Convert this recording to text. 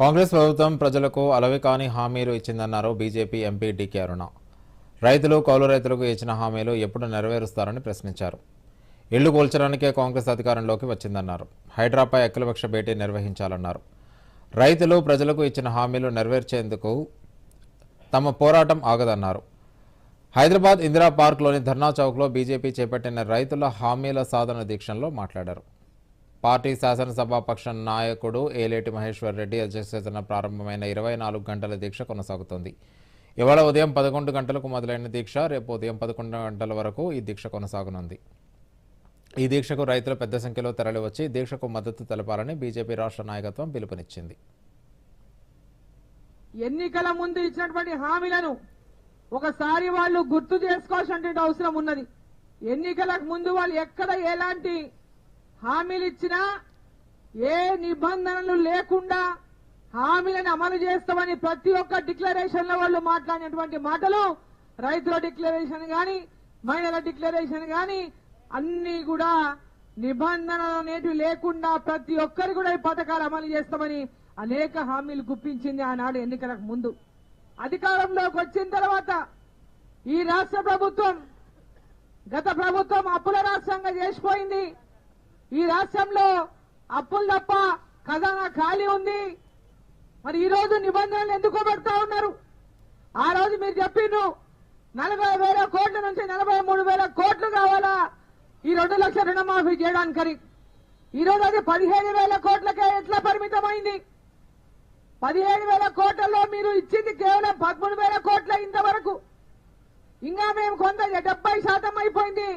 కాంగ్రెస్ ప్రభుత్వం ప్రజలకు అలవికాని హామీలు ఇచ్చిందన్నారు BJP MP D K Aruna. రైతులు కౌలు రైతులకు ఇచ్చిన హామీలు ఎప్పుడు నెరవేరుస్తారని ప్రశ్నించారు. ఇళ్ళు కూల్చడానికే కాంగ్రెస్ అధికారంలోకి వచ్చిందన్నారు. హైడ్రాపై అఖిలపక్ష భేటీ నిర్వహించాలన్నారు. రైతులు ప్రజలకు ఇచ్చిన హామీలు నెరవేర్చేందుకు తమ పోరాటం ఆగదన్నారు. హైదరాబాద్ ఇందిరా పార్క్లోని ధర్నా చౌక్లో బీజేపీ చేపట్టిన రైతుల హామీల సాధన దీక్షల్లో మాట్లాడారు. పార్టీ శాసనసభాపక్ష నాయకుడు ఏలేటి మహేశ్వర్ రెడ్డి అధ్యక్షతన ప్రారంభమైన ఇరవై నాలుగు గంటల దీక్ష కొనసాగుతోంది. ఇవాళ ఉదయం పదకొండు గంటలకు మొదలైన దీక్ష రేపు ఉదయం పదకొండు గంటల వరకు ఈ దీక్ష కొనసాగనుంది. ఈ దీక్షకు రైతులు పెద్ద సంఖ్యలో తరలివచ్చి దీక్షకు మద్దతు తెలపాలని బీజేపీ రాష్ట్ర నాయకత్వం పిలుపునిచ్చింది. ఎన్నికల ముందు ఇచ్చినటువంటి హామీలను ఒకసారి వాళ్ళు గుర్తు చేసుకోవాల్సిన అవసరం ఉన్నది. ఎన్నికలకు ముందు వాళ్ళు ఎక్కడ ఎలాంటి హామీలు ఇచ్చినా ఏ నిబంధనలు లేకుండా హామీలను అమలు చేస్తామని ప్రతి ఒక్క డిక్లరేషన్లో వాళ్ళు మాట్లాడినటువంటి మాటలు రైతుల డిక్లరేషన్ గాని మహిళల డిక్లరేషన్ గాని అన్ని కూడా నిబంధనలు అనేటివి లేకుండా ప్రతి ఒక్కరు కూడా ఈ పథకాలు అమలు చేస్తామని అనేక హామీలు గుప్పించింది ఆనాడు ఎన్నికలకు ముందు. అధికారంలోకి వచ్చిన తర్వాత ఈ రాష్ట్ర ప్రభుత్వం గత ప్రభుత్వం అప్పుల రాష్ట్రంగా చేసిపోయింది. ఈ రాష్ట్రంలో అప్పులు తప్ప ఖజానా ఖాళీ ఉంది. మరి ఈ రోజు నిబంధనలు ఎందుకు పెడతా ఉన్నారు? ఆ రోజు మీరు చెప్పిండ్రు నలభై వేల కోట్ల నుంచి నలభై మూడు వేల కోట్లు కావాలా? ఈ రెండు లక్షల రుణమాఫీ చేయడానికని ఈ రోజు అది పదిహేను వేల కోట్లకే ఎట్లా పరిమితమైంది? పదిహేను వేల కోట్లలో మీరు ఇచ్చింది కేవలం పదమూడు వేల కోట్ల ఇంతవరకు. ఇంకా మేము కొంత డెబ్బై శాతం అయిపోయింది.